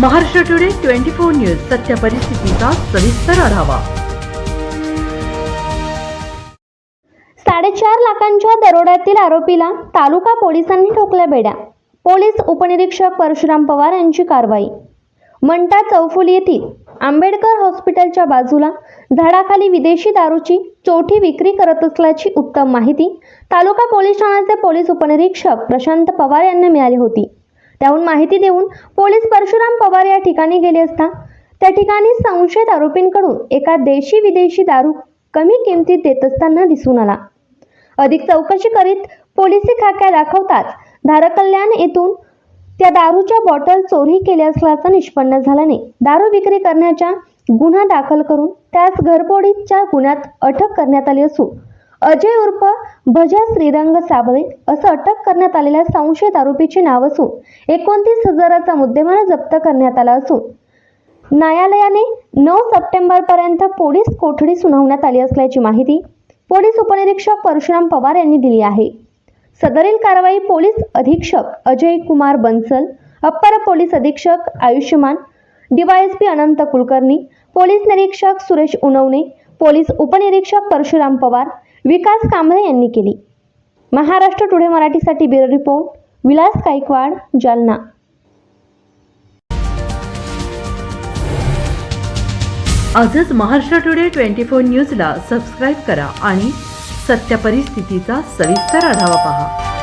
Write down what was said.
Maharashtra today twenty four news सत्य परिस्थितीचा सविस्तर आढावा. साडेचार लाखांच्या दरोड्यातील आरोपीला तालुका पोलिसांनी ठोकल्या बेड्या. पोलीस उपनिरीक्षक परशुराम पवार यांची कारवाई. मंटा चौफुली येथील आंबेडकर हॉस्पिटलच्या बाजूला झाडाखाली विदेशी दारूची चोठी विक्री करत असल्याची उत्तम माहिती तालुका पोलीस ठाण्याचे पोलीस उपनिरीक्षक प्रशांत पवार यांना मिळाली होती. त्याहून माहिती देऊन पोलीस परशुराम पवार या ठिकाणी गेले असता. त्या ठिकाणी संशयित आरोपींकडून एका देशी विदेशी दारू कमी किमतीत देत असताना दिसून आला. अधिक चौकशी करीत पोलिसी खाक्या दाखवताच धारकल्याण येथून त्या दारूच्या बॉटल चोरी केल्या असल्याचं निष्पन्न झाल्याने दारू विक्री करण्याच्या गुन्हा दाखल करून त्यास घरपोडीच्या गुन्ह्यात अटक करण्यात आली असून अजय उर्फ भजा श्रीरंग साबळे असं अटक करण्यात आलेल्या संशयित आरोपीचे नाव असून एकोणतीस हजाराचा मुद्देमाल जप्त करण्यात आला असून न्यायालयाने नऊ सप्टेंबरपर्यंत पोलीस कोठडी सुनावण्यात आली असल्याची माहिती पोलीस उपनिरीक्षक परशुराम पवार यांनी दिली आहे. सदरील कारवाई पोलीस अधीक्षक अजय कुमार बन्सल अप्पर पोलीस अधीक्षक आयुष्यमान डीवायएसपी अनंत कुलकर्णी पोलीस निरीक्षक सुरेश उनवणे पोलीस उपनिरीक्षक परशुराम पवार विकास कांबळे यांनी केली. महाराष्ट्र टुडे मराठीसाठी ब्युरो रिपोर्ट विलास गायकवाड जालना. आजच महाराष्ट्र टुडे ट्वेंटी फोर न्यूजला सबस्क्राईब करा आणि सत्य परिस्थितीचा सविस्तर आढावा पहा.